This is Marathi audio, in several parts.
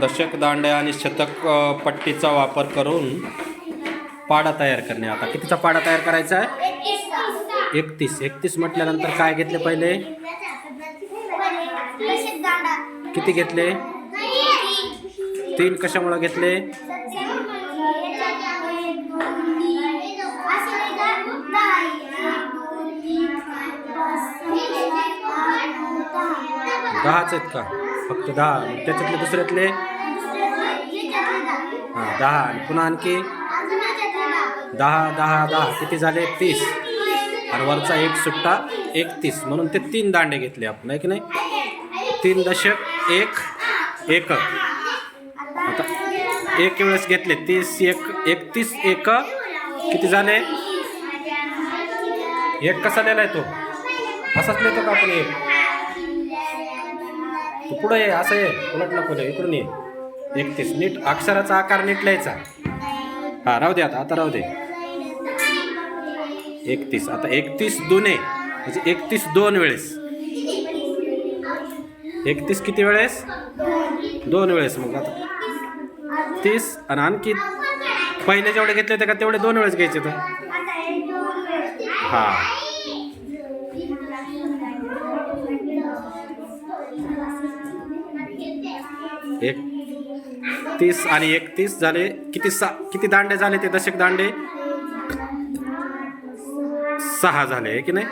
दशक दांड्या आणि शतक पट्टीचा वापर करून पाडा तयार करणे. आता कितीचा पाडा तयार करायचा आहे? एकतीस. एकतीस म्हटल्यानंतर काय घेतले पहिले? किती घेतले? तीन. कशामुळे घेतले? दहाच आहेत का? फक्त दहा. त्याच्यातले दुसऱ्यातले? हां दहा. आणि पुन्हा आणखी? दहा दहा दहा. किती झाले? तीस. आणि वरचा एक सुट्टा एकतीस. म्हणून ते तीन दांडे घेतले आपण आहे की नाही? तीन दशक एक एकक. आता एक वेळेस घेतले. तीस एक एकतीस एक. किती झाले? एक कसा लिहिला आहे तो? असाच लिहितो का आपण एक? तू पुढं ये असं ये. उलट नको लिह, इकडून ये. एकतीस. नीट अक्षराचा आकार नीट लिहायचा. हा राहू दे आता आता राहू दे. एकतीस. आता एकतीस दोने म्हणजे एकतीस दोन वेळेस. एकतीस किती वेळेस? दोन वेळेस. मग आता तीस. आणि आणखी पहिले जेवढे घेतले होते का तेवढे दोन वेळेस घ्यायचे तर? हा. एक तीस आणि एकतीस झाले. किती सा किती दांडे झाले ते दशक दांडे? सहा झाले आहे की नाही?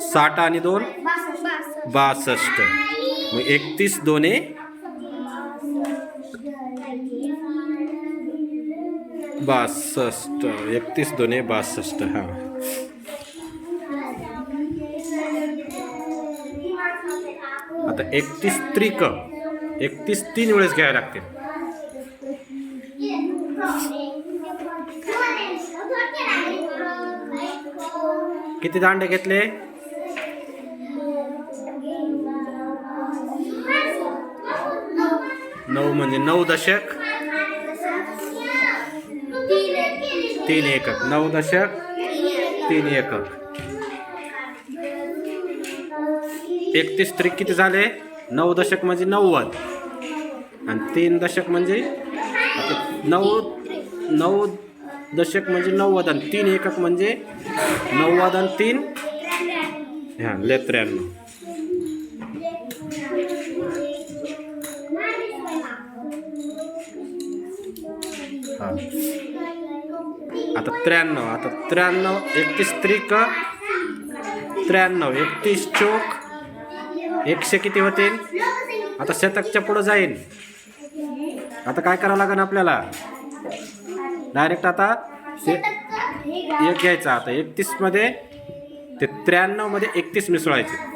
साठ आणि दोन? बासष्ट. मग एकतीस दोने बासष्ट. एकतीस दोने बासष्ट हा. आता एकतीस त्रिक. एकतीस तीन वेळेस घ्यावे लागतील. किती दांडे घेतले? नऊ म्हणजे नऊ दशक. तीन एकक. नऊ दशक तीन एकक. एकतीस त्रिक किती झाले? नऊ दशक म्हणजे नव्वद. आणि तीन दशक म्हणजे आता नऊ नऊ दशक म्हणजे नव्वद आणि तीन एकक म्हणजे नव्वद आणि तीन. हां ले त्र्याण्णव. हां. आता त्र्याण्णव आता त्र्याण्णव एकतीस त्रिक त्र्याण्णव एकतीस चोक एकशे किती होतील? आता शतकच्या पुढं जाईल आता काय करावं लागेल आपल्याला? डायरेक्ट आता एक घ्यायचा. आता एकतीसमध्ये ते त्र्याण्णवमध्ये एकतीस मिसळायचे.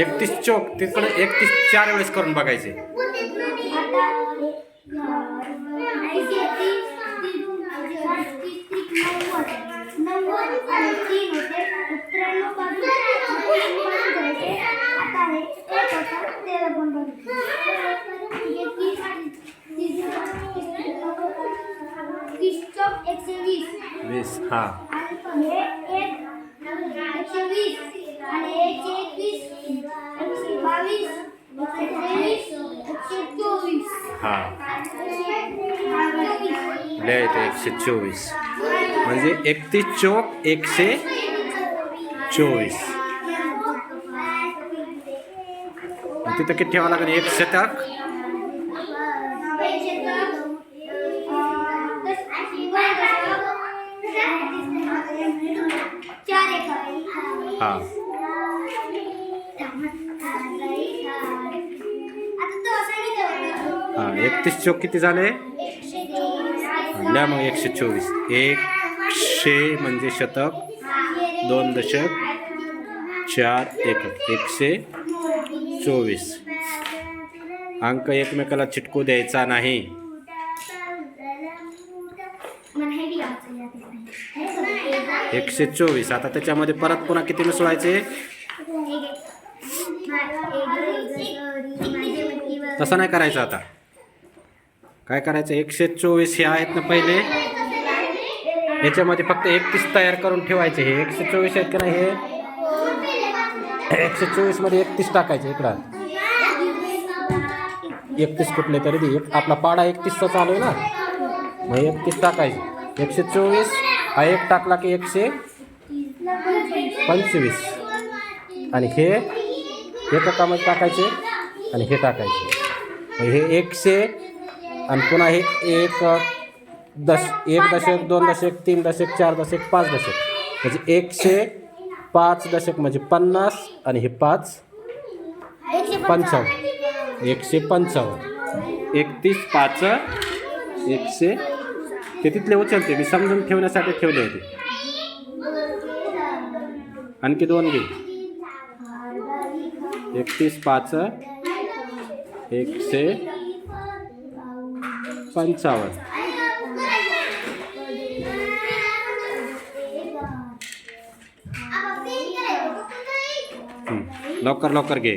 एकतीस चोक तिकडे एकतीस चार वेळेस करून बघायचे. आता ऐंशी, तीस, तीस, तीस, तीस, नव्वद. नव्वद आणि तीन होते. त्र्याण्णवपासून तीन बंद करायचे. आता हे एक होता, त्याला पण बंद करायचे. हे तीस, तीस, तीस, तीस चौक एकशे वीस वीस हां आणि हे एक एकशे वीस आणि एकशे एकवीस एकशे बावीस एकशे तेवीस एकशे चोवीस हां चोवीस लिहायचं एकशे चोवीस. म्हणजे एकतीस चौक एकशे चोवीस. तिथं किती ठेवावं लागेल? एक शतक हा हा. हां एकतीस चौक किती झाले? द्या मग एकशे चोवीस. एकशे म्हणजे शतक दोन दशक चार एकक एकशे चोवीस. अंक एकमेकाला चिटकू द्यायचा नाही. एकशे चोवीस. आता त्याच्यामध्ये परत पुन्हा किती मिसळायचे तसं नाही करायचं आता. काय करायचं? एकशे चोवीस हे आहेत ना पहिले. याच्यामध्ये फक्त एकतीस तयार करून ठेवायचे हे. एकशे चोवीस आहेत का नाही हे? एकशे चोवीसमध्ये एकतीस टाकायचे इकडं. एकतीस कुठले तरी एक आपला पाडा एकतीसचा चालू आहे ना? मग एकतीस टाकायचे. एकशे चोवीस. हा एक टाकला की एकशे पंचवीस. आणि हे एककामध्ये टाकायचे आणि हे टाकायचे. हे एकशे आणि पुन्हा हे एक दश एक दशक दोन दशक तीन दशक चार दशक पाच दशक. म्हणजे एकशे पाच दशक म्हणजे पन्नास आणि हे पाच पंचावन्न. एकशे पंचावन्न. एकतीस पाच एकशे. ते तिथले उचलते मी समजून ठेवण्यासाठी ठेवले होते. आणखी दोन घे. एकतीस पाच एकशे. पंचावन्न. लवकर लवकर घे.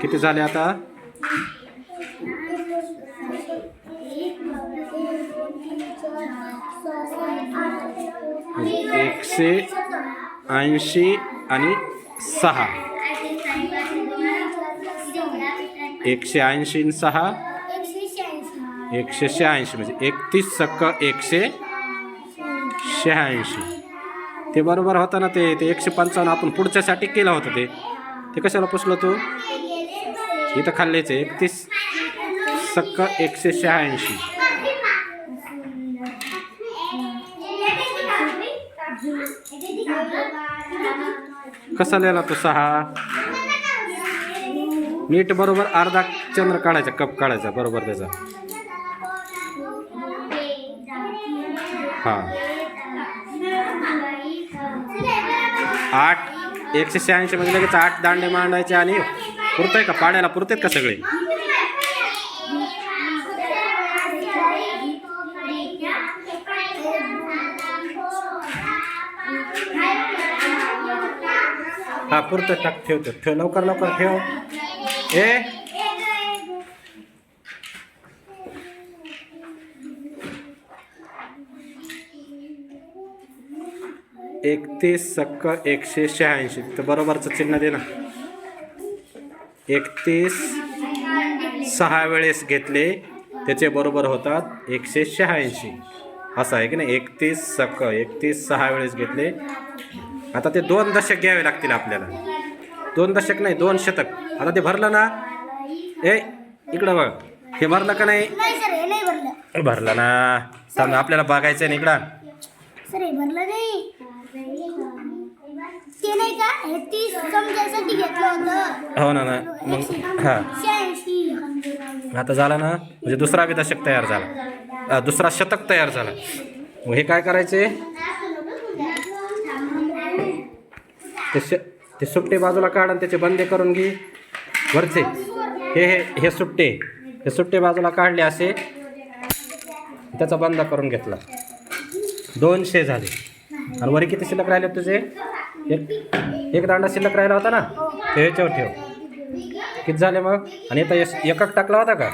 किती झाले आता? म्हणजे एकशे ऐंशी आणि सहा. एकशे ऐंशी सहा. एकशे शहाऐंशी म्हणजे एकतीस सक्क एकशे शहाऐंशी. ते बरोबर होतं ना ते ते एकशे पंचावन्न आपण पुढच्यासाठी केलं होतं ते. ते कशाला पुसलं तू? इथं खाल्लेच आहे. एकतीस सक्क एकशे शहाऐंशी. कसा लिहिला तो सहा? नीट बरोबर अर्धा चंद्र काढायचा कप काढायचा बरोबर त्याचा. हां. आठ एकशे शहाऐंशी म्हणजे लगेच आठ दांडे मांडायचे आणि पुरतंय का? पाण्याला पुरतेत का सगळे? हा पुरतं टाक ठेवतो ठेव लवकर लवकर ठेव. ए? एकतीस सक्क एकशे शहाऐंशी. तर बरोबरचं चिन्ह दे ना. एकतीस सहा वेळेस घेतले त्याचे बरोबर होतात एकशे शहाऐंशी. असं आहे की नाही? एकतीस सक्क एकतीस सहा वेळेस घेतले. आता ते दोन दशक घ्यावे लागतील आपल्याला. दोन दशक नाही दोन शतक. आता ते भरलं ना? ए इकडं बघ. हे भरलं का नाही? भरलं. ना. सांग आपल्याला बघायचं आहे ना इकडं. ते नाही का? हे तीस समजायसाठी घेतलं होतं. हो ना ना. मग हां आता झाला ना? म्हणजे दुसरा बी दशक तयार झाला. दुसरा शतक तयार झाला. मग हे काय करायचे? ते श ते सुट्टे बाजूला काढ आणि त्याचे बंदे करून घे. वरचे. हे हे हे सुट्टे. हे सुट्टे बाजूला काढले असे. त्याचा बंद करून घेतला. दोनशे झाले. आणि वरी किती शिल्लक राहिले तुझे एक एक दांडा शिल्लक राहिला होता ना? ते ह्याच्यावर ठेव. किती झाले मग? आणि आता एकक टाकला होता का?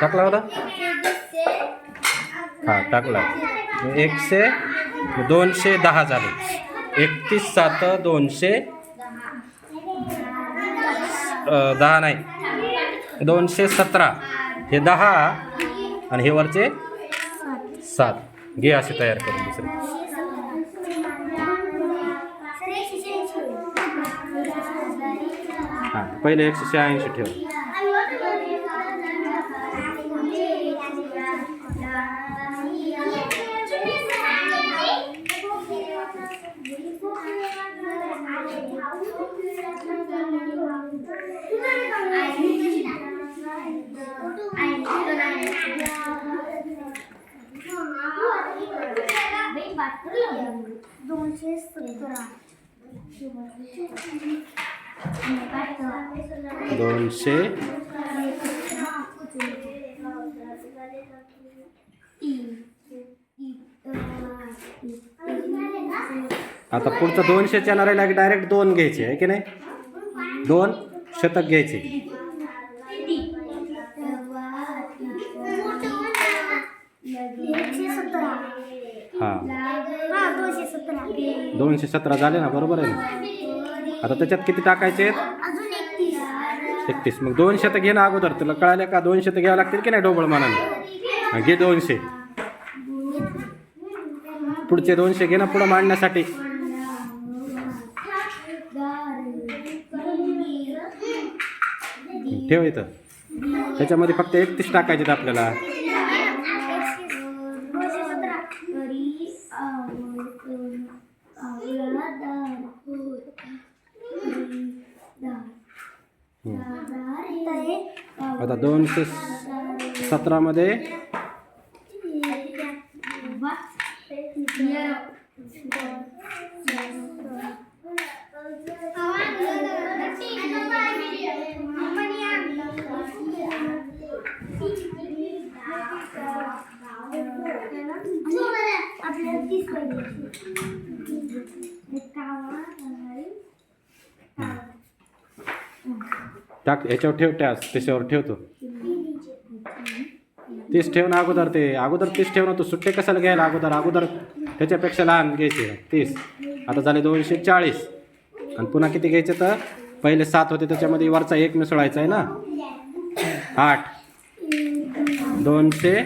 टाकला होता? हां टाकला. एकशे दोनशे दहा झाले. एकतीस सात दोनशे दहा नाही. दोनशे सतरा. हे दहा आणि हे वरचे सात. घे असे तयार करून दुसरे. सर एकशे शहाऐंशी हां पहिले एकशे शहाऐंशी ठेव. दोनशे सतरा दोनशे आता पुढचं दोनशेच्या नारायला डायरेक्ट दोन घ्यायचे आहे की नाही? दोन शतक घ्यायचे एकशे सतरा हां हा दोनशे सतरा दोनशे सतरा झाले ना बरोबर आहे ना? आता त्याच्यात किती टाकायचे आहेत? एकतीस. मग दोनशे तर घे ना अगोदर. तुला कळाले का? दोनशे तर घ्यावं लागतील की नाही डोबळ मानाने? घे दोनशे. पुढचे दोनशे घे ना पुढं मांडण्यासाठी. ठेव इथं. त्याच्यामध्ये फक्त एकतीस टाकायचे आहेत आपल्याला दोनशे सतरा घरी आता दोनशे सतरामध्ये आपल्याला तीस पाहिजे टाक ह्याच्यावर ठेव टॅस त्याच्यावर ठेवतो. तेच ठेव ना अगोदर ते अगोदर तेच ठेव ना तू सुट्टे कशाला घ्यायला अगोदर अगोदर त्याच्यापेक्षा लहान घ्यायचे तीस. आता झाले दोनशे चाळीस. आणि पुन्हा किती घ्यायचे तर पहिले सात होते त्याच्यामध्ये वरचा एक मिसळायचा आहे ना? आठ. दोनशे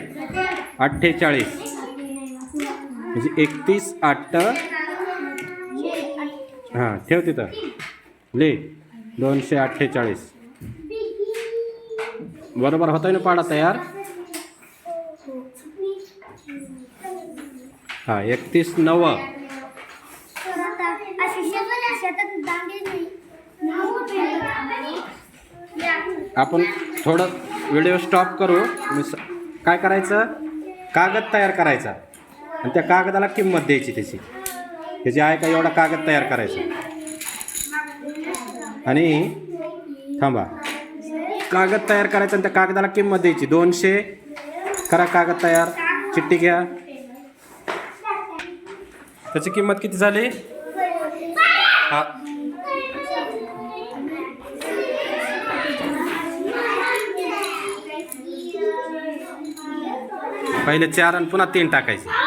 अठ्ठेचाळीस. म्हणजे एकतीस आठ. हां ठेव तिथं. ले दोनशे अठ्ठेचाळीस. बरोबर होतोय ना पाडा तयार? हा एकतीस नव. आपण थोडं व्हिडिओ स्टॉप करू. मी काय करायचं? कागद तयार करायचा. आणि त्या कागदाला किंमत द्यायची त्याची. त्याची आहे का एवढा कागद तयार करायचा? आणि थांबा. कागद तयार करायचा आणि त्या कागदाला किंमत द्यायची. दोनशे. करा कागद तयार. चिठ्ठी घ्या. त्याची किंमत किती झाली? हा. पहिले चार आणि पुन्हा तीन टाकायचे.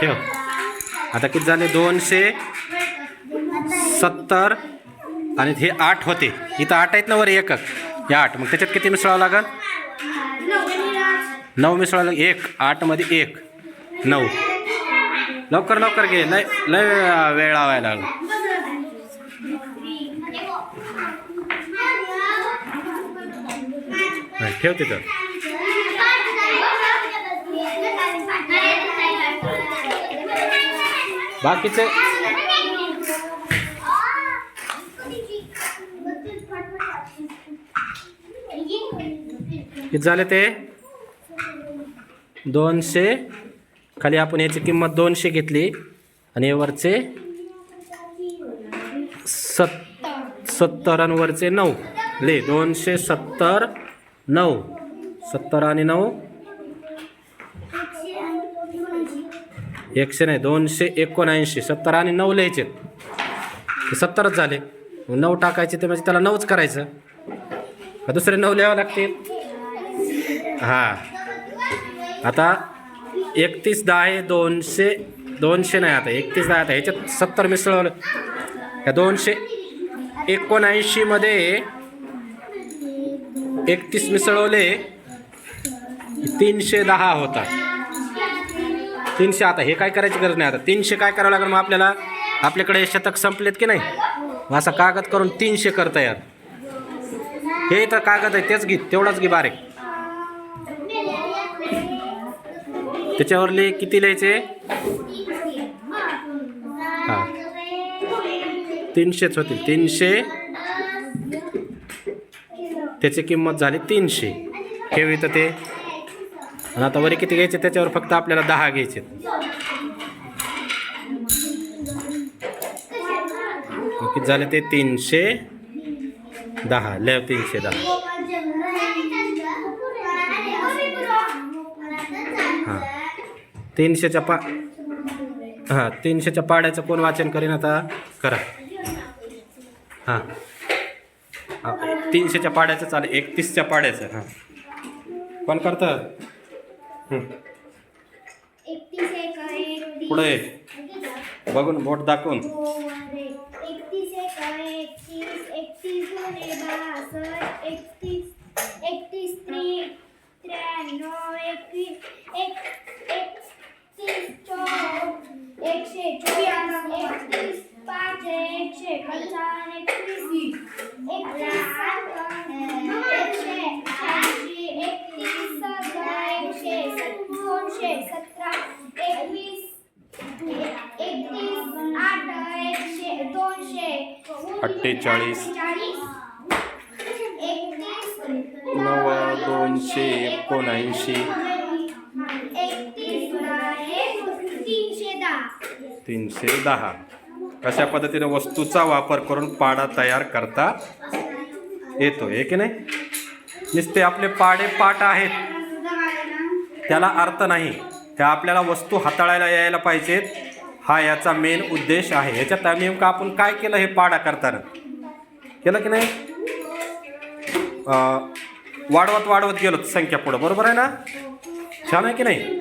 ठेव. आता किती झाले? दोनशे सत्तर आणि हे आठ होते. इथं आठ आहेत ना वर? एकक हे आठ. मग त्याच्यात किती मिसळावं लागेल? नऊ मिसळावं लागेल. एक. आठमध्ये एक. नऊ. लवकर लवकर घे. लय लय वेळ लावायला लागला. ठेवते ठेव तिथं. बाकीचे? किती झाले ते? दोनशे. खाली आपण याची किंमत दोनशे घेतली आणि वरचे सत् सत्तर आणि वरचे नऊ. ले दोनशे सत्तर नऊ. सत्तर आणि नऊ. एकशे नाही दोनशे एकोणऐंशी सत्तर आणि नऊ लिहायचे. सत्तरच झाले. नऊ टाकायचे ते म्हणजे त्याला नऊच करायचं. दुसरे नऊ लिहावं लागतील. हां. आता एकतीस दहा आहे दोनशे दोनशे नाही आता एकतीस दहा आता ह्याच्यात सत्तर मिसळवलं. ह्या दोनशे एकोणऐंशीमध्ये एकतीस मिसळवले तीनशे दहा होतात. तीनशे आता हे काय करायची गरज नाही आता. तीनशे काय करावं लागेल मग आपल्याला? आपल्याकडे शतक संपलेत की नाही? मग असा कागद करून तीनशे करता यार हे तर कागद आहे तेच घे तेवढाच घे बारीक. त्याच्यावरले किती लिहायचे? हां. तीनशेच होतील तीनशे. त्याची किंमत झाली तीनशे. ठेव इथं ते आणि आता वरी किती घ्यायचे? त्याच्यावर फक्त आपल्याला दहा घ्यायचे. किती झाले ते? तीनशे दहा. लेव तीनशे दहा. हां. तीनशेच्या पा हां तीनशेच्या पाड्याचं कोण वाचन करेन आता? करा. हां. हां तीनशेच्या पाड्याचं चालेल. एकतीसच्या पाड्याचं. हां. कोण करतं? पुढे बघून बोट दाखवून एकतीस एक एकतीस एकतीस दोन बासष्ट एकतीस एकतीस त्रे त्र्याण्णव एकवीस एक एकतीस चौ एकशे चोवीस एकतीस पाच एकशे पंचावन्न एकवीस एकतीस एकशे शहाऐंशी एकतीस सतरा एकशे दोनशे सतरा एकवीस एकतीस आठ एकशे दोनशे अठ्ठेचाळीस. एकतीस नव दोनशे एकोणऐंशी. तीनशे दहा. अशा पद्धतीने वस्तूचा वापर करून पाडा तयार करता येतो आहे की नाही? नुसते आपले पाडे पाठ आहेत. त्याला अर्थ नाही. त्या आपल्याला वस्तू हाताळायला यायला पाहिजेत. हा याचा मेन उद्देश आहे. याच्यात नेमकं आपण काय केलं हे पाडा करताना? केलं की नाही? वाढवत वाढवत गेलो संख्या पुढं. बरोबर आहे ना? छान आहे की नाही?